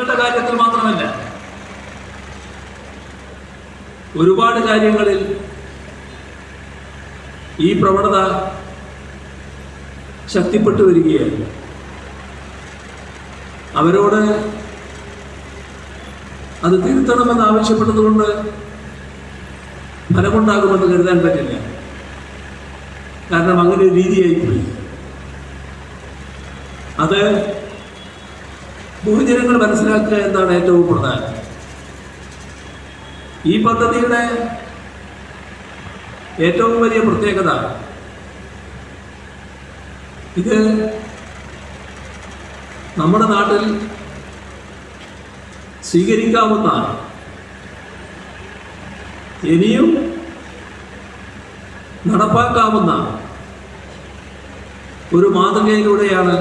ഇവരുടെ കാര്യത്തിൽ മാത്രമല്ല ഒരുപാട് കാര്യങ്ങളിൽ ഈ പ്രവണത ശക്തിപ്പെട്ടു വരികയാണ് അവരോട് അത് തിരുത്തണമെന്ന് ആവശ്യപ്പെട്ടതുകൊണ്ട് ഫലമുണ്ടാകുമെന്ന് കരുതാൻ പറ്റില്ല. കാരണം അങ്ങനെ ഒരു രീതിയായിപ്പോയി. അത് ബഹുജനങ്ങൾ മനസ്സിലാക്കുക എന്നാണ് ഏറ്റവും പ്രധാനം ഈ പദ്ധതിയുടെ ഏറ്റവും വലിയ പ്രത്യേകത ഇത് നമ്മുടെ നാട്ടിൽ സ്വീകരിക്കാവുന്ന ഇനിയും നടപ്പാക്കാവുന്ന ഒരു മാതൃകയിലൂടെയാണ്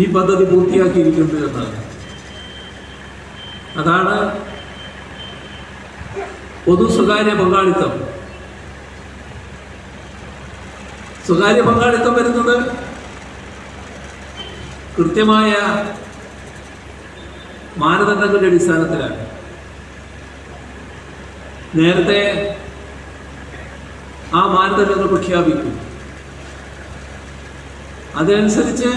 ഈ പദ്ധതി പൂർത്തിയാക്കിയിരിക്കുന്നു എന്നാണ്. അതാണ് പൊതു സ്വകാര്യ പങ്കാളിത്തം. സ്വകാര്യ പങ്കാളിത്തം വരുന്നത് കൃത്യമായ മാനദണ്ഡങ്ങളുടെ അടിസ്ഥാനത്തിലാണ്. നേരത്തെ ആ മാനദണ്ഡങ്ങൾ പ്രഖ്യാപിക്കും. അതനുസരിച്ച്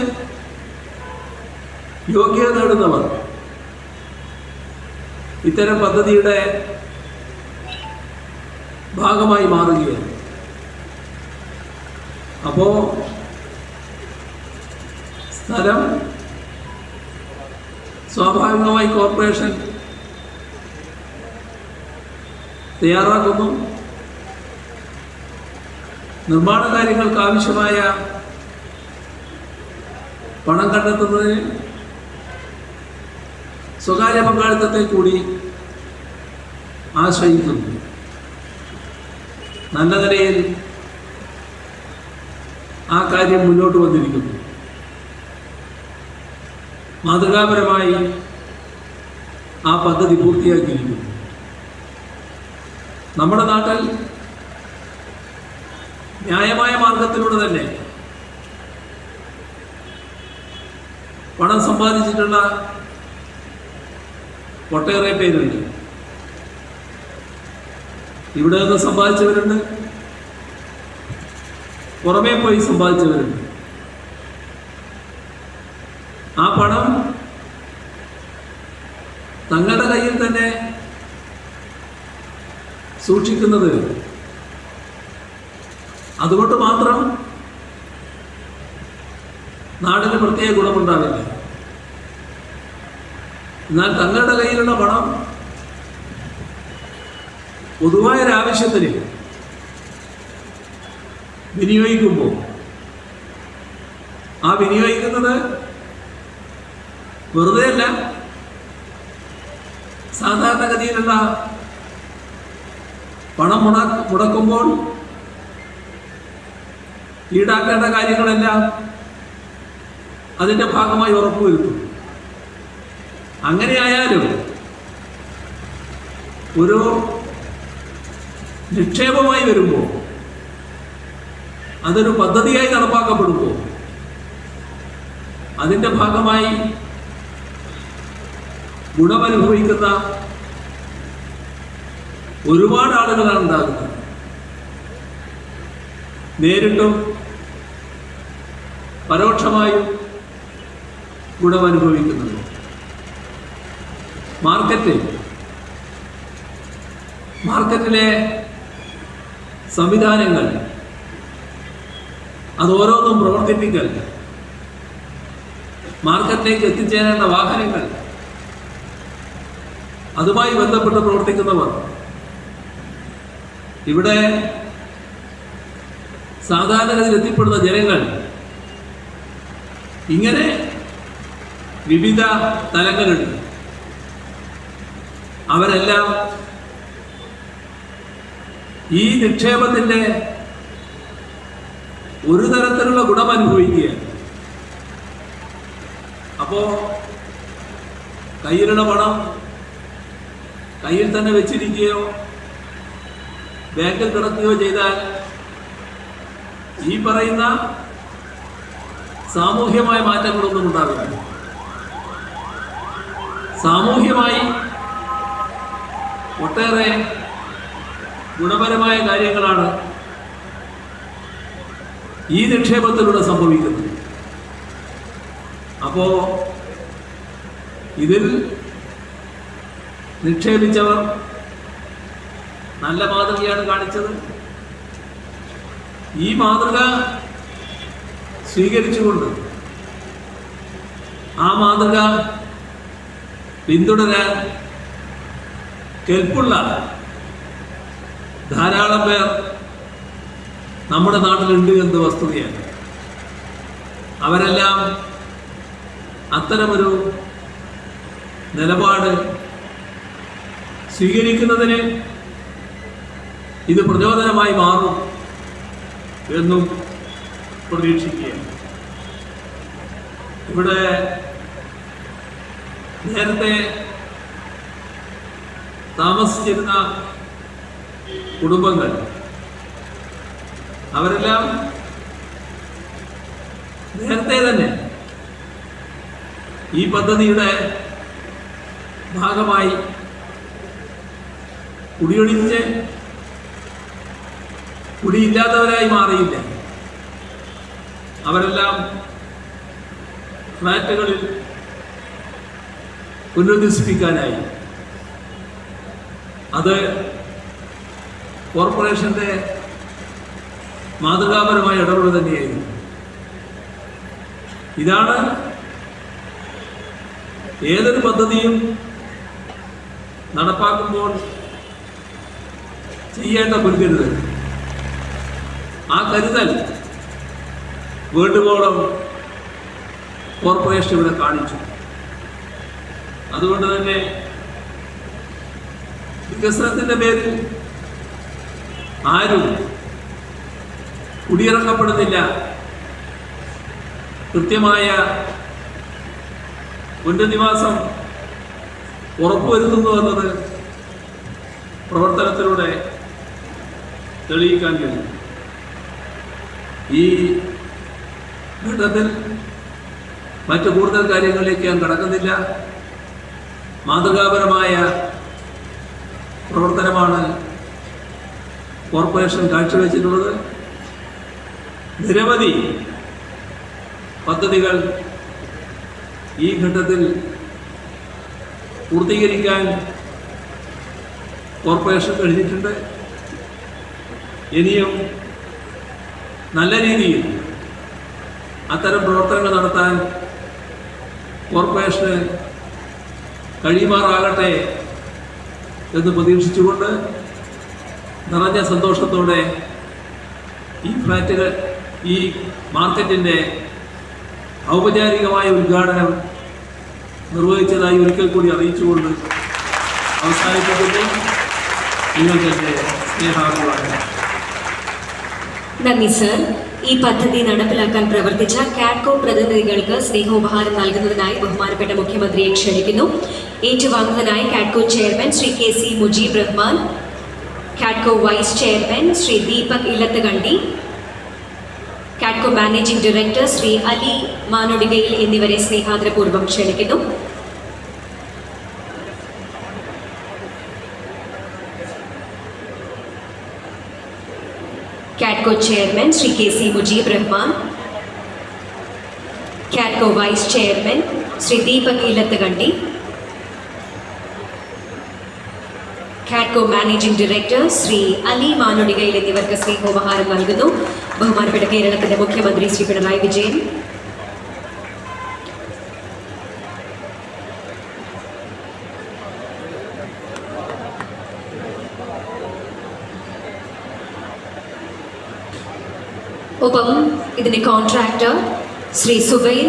യോഗ്യത നേടുന്നവർ ഇത്തരം പദ്ധതിയുടെ ഭാഗമായി മാറുകയാണ്. അപ്പോ സ്ഥലം സ്വാഭാവികമായി കോർപ്പറേഷൻ തയ്യാറാക്കുന്നു. നിർമ്മാണ കാര്യങ്ങൾക്ക് ആവശ്യമായ പണം കണ്ടെത്തുന്നതിന് സ്വകാര്യ പങ്കാളിത്തത്തെ കൂടി ആശ്രയിക്കുന്നു. നല്ല നിലയിൽ ആ കാര്യം മുന്നോട്ട് വന്നിരിക്കുന്നു. മാതൃകാപരമായി ആ പദ്ധതി പൂർത്തിയാക്കിയിരിക്കുന്നു. നമ്മുടെ നാട്ടിൽ ന്യായമായ മാർഗത്തിലൂടെ തന്നെ പണം സമ്പാദിച്ചിട്ടുള്ള ഒട്ടേറെ പേരുണ്ട്. ഇവിടെ നിന്ന് സമ്പാദിച്ചവരുണ്ട്. പുറമേ പോയി സമ്പാദിച്ചവരുണ്ട്. ആ പണം തങ്ങളുടെ കയ്യിൽ തന്നെ സൂക്ഷിക്കുന്നത് അതുകൊണ്ട് മാത്രം നാടിന് പ്രത്യേക ഗുണമുണ്ടാവില്ല. എന്നാൽ തങ്ങളുടെ കയ്യിലുള്ള പണം പൊതുവായ ഒരാവശ്യത്തിന് വിനിയോഗിക്കുമ്പോൾ ആ വിനിയോഗിക്കുന്നത് വെറുതെ അല്ല സാധാരണഗതിയിലുള്ള പണം മുട മുടക്കുമ്പോൾ ഈടാക്കേണ്ട കാര്യങ്ങളെല്ലാം അതിന്റെ ഭാഗമായി ഉറപ്പുവരുത്തും. അങ്ങനെയായാലും ഒരു നിക്ഷേപമായി വരുമ്പോൾ അതൊരു പദ്ധതിയായി നടപ്പാക്കപ്പെടുമ്പോൾ അതിന്റെ ഭാഗമായി ഗുണമനുഭവിക്കുന്ന ഒരുപാട് ആളുകളാണ് ഉണ്ടാകുന്നത്. നേരിട്ടും പരോക്ഷമായും ഗുണമനുഭവിക്കുന്നത് മാർക്കറ്റ്. മാർക്കറ്റിലെ സംവിധാനങ്ങൾ അത് ഓരോന്നും പ്രവർത്തിപ്പിക്കൽ മാർക്കറ്റിലേക്ക് എത്തിച്ചേരേണ്ട വാഹനങ്ങൾ അതുമായി ബന്ധപ്പെട്ട് പ്രവർത്തിക്കുന്നവർ. ഇവിടെ സാധാരണഗതിയിൽ എത്തിപ്പെടുന്ന ജനങ്ങൾ ഇങ്ങനെ വിവിധ തലങ്ങളുണ്ട് അവരെല്ലാം ഈ നിക്ഷേപത്തിന്റെ ഒരു തരത്തിലുള്ള ഗുണം അനുഭവിക്കുകയാണ് അപ്പോ കയ്യിലുള്ള പണം കയ്യിൽ തന്നെ വെച്ചിരിക്കുകയോ ബാങ്കിൽ കിടക്കുകയോ ചെയ്താൽ ഈ പറയുന്ന സാമൂഹ്യമായ മാറ്റങ്ങളൊന്നും ഉണ്ടാവില്ല. സാമൂഹ്യമായി ഒട്ടേറെ ഗുണപരമായ കാര്യങ്ങളാണ് ഈ നിക്ഷേപത്തിലൂടെ സംഭവിക്കുന്നത്. അപ്പോൾ ഇതിൽ നിക്ഷേപിച്ചവർ നല്ല മാതൃകയാണ് കാണിച്ചത്. ഈ മാതൃക സ്വീകരിച്ചുകൊണ്ട് ആ മാതൃക പിന്തുടരാൻ കെൽപ്പുള്ള ധാരാളം പേർ നമ്മുടെ നാട്ടിലുണ്ട് എന്ന് വസ്തുതയാണ്. അവരെല്ലാം അത്തരമൊരു നിലപാട് സ്വീകരിക്കുന്നതിന് ഇത് പ്രചോദനമായി മാറും എന്നും പ്രതീക്ഷിക്കുകയാണ്. ഇവിടെ നേരത്തെ താമസിച്ചിരുന്ന കുടുംബങ്ങൾ. അവരെല്ലാം നേരത്തെ തന്നെ ഈ പദ്ധതിയുടെ ഭാഗമായി കുടിയൊഴിച്ച് കുടിയില്ലാത്തവരായി മാറിയില്ല. അവരെല്ലാം ഫ്ലാറ്റുകളിൽ പുനരുദ്ധിപ്പിക്കാനായി അത് കോർപ്പറേഷന്റെ മാതൃകാപരമായ ഇടപെടൽ തന്നെയായിരുന്നു. ഇതാണ് ഏതൊരു പദ്ധതിയും നടപ്പാക്കുമ്പോൾ ചെയ്യേണ്ട മുൻകരുതൽ ആ കരുതൽ വീണ്ടുമോളം കോർപ്പറേഷൻ ഇവിടെ കാണിച്ചു. അതുകൊണ്ട് തന്നെ വികസനത്തിന്റെ പേരിൽ ആരും കുടിയിറക്കപ്പെടുന്നില്ല. കൃത്യമായ പുനരധിവാസം ഉറപ്പുവരുത്തുന്നു എന്നത് പ്രവർത്തനത്തിലൂടെ തെളിയിക്കാൻ കഴിയും. ഈ ഘട്ടത്തിൽ മറ്റു കൂടുതൽ കാര്യങ്ങളിലേക്ക് ഞാൻ കടക്കുന്നില്ല. മാതൃകാപരമായ പ്രവർത്തനമാണ് കോർപ്പറേഷൻ കാഴ്ചവെച്ചിട്ടുള്ളത്. നിരവധി പദ്ധതികൾ ഈ ഘട്ടത്തിൽ പൂർത്തീകരിക്കാൻ കോർപ്പറേഷൻ കഴിഞ്ഞിട്ടുണ്ട്. ഇനിയും നല്ല രീതിയിൽ അത്തരം പ്രവർത്തനങ്ങൾ നടത്താൻ കോർപ്പറേഷന് കഴിയുമാറാകട്ടെ എന്ന് പ്രതീക്ഷിച്ചുകൊണ്ട് നിറഞ്ഞ സന്തോഷത്തോടെ ഈ ഫ്ലാറ്റുകൾ ഈ മാർക്കറ്റിന്റെ ഔപചാരികമായ ഉദ്ഘാടനം നിർവഹിച്ചതായി ഒരിക്കൽ കൂടി അറിയിച്ചുകൊണ്ട് അവസാനിപ്പിക്കുന്നു. നിങ്ങൾക്ക് എന്റെ സ്നേഹാഭിവാദം നന്ദി സർ. ഈ പദ്ധതി നടപ്പിലാക്കാൻ പ്രവർത്തിച്ച കാഡ്കോ പ്രതിനിധികൾക്ക് സ്നേഹോപഹാരം നൽകുന്നതിനായി ബഹുമാനപ്പെട്ട മുഖ്യമന്ത്രിയെ ക്ഷണിക്കുന്നു. ഏറ്റുവാങ്ങുന്നതിനായി KADCO chairman Shri K C Mujeeb Rahman KADCO vice chairman Shri Deepak Illathukandi KADCO managing director Shri Ali Manodikayil എന്നിവരെ സ്നേഹാദരപൂർവം ക്ഷണിക്കുന്നു. KADCO chairman Shri K C Mujeeb Rahman KADCO vice chairman Shri Deepak Illathukandi KADCO managing director Shri Ali Manodikayil എന്നിവർക്ക് സ്നേഹോപഹാരം നൽകുന്നു. ബഹുമാനപ്പെട്ട കേരളത്തിന്റെ മുഖ്യമന്ത്രി ശ്രീ പിണറായി വിജയൻ ഒപ്പം ഇതിന്റെ കോൺട്രാക്ടർ ശ്രീ സുബൈർ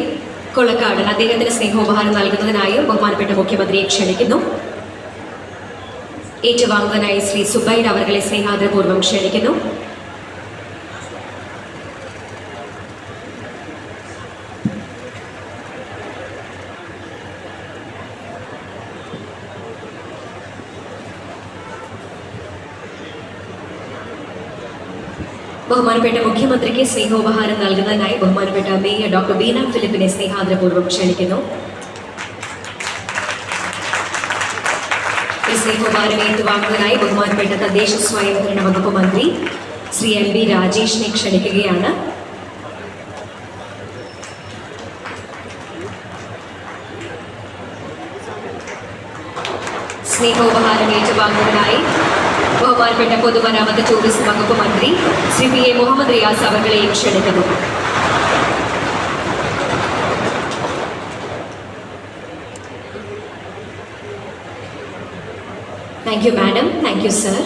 കൊളക്കാട് അദ്ദേഹത്തിന് സ്നേഹോപഹാരം നൽകുന്നതിനായി ബഹുമാനപ്പെട്ട മുഖ്യമന്ത്രിയെ ക്ഷണിക്കുന്നു. ഏറ്റുവാങ്ങുന്നതിനായി ശ്രീ സുബൈർ അവരെ സ്നേഹാദരപൂർവം ക്ഷണിക്കുന്നു. ബഹുമാനപ്പെട്ട മുഖ്യമന്ത്രിക്ക് സ്നേഹോപഹാരം നൽകുന്നതിനായി ബഹുമാനപ്പെട്ട മേയർ ഡോക്ടർ ബീന ഫിലിപ്പിനെ സ്നേഹാദരപൂർവം ക്ഷണിക്കുന്നു. സ്നേഹോപഹാരം ഏറ്റുവാങ്ങുന്നതിനായി ബഹുമാനപ്പെട്ട തദ്ദേശ സ്വയംഭരണ വകുപ്പ് മന്ത്രി ശ്രീ എം ബി രാജേഷിനെ ക്ഷണിക്കുകയാണ്. സ്നേഹോപഹാരം ഏറ്റുവാങ്ങുന്നതിനായി ബഹുമാനപ്പെട്ട പൊതുമരാമത്ത് ടൂറിസം വകുപ്പ് മന്ത്രി ശ്രീ പി എ മുഹമ്മദ് റിയാസ് അവർകളെയും ക്ഷണിക്കുന്നു. Thank you madam thank you sir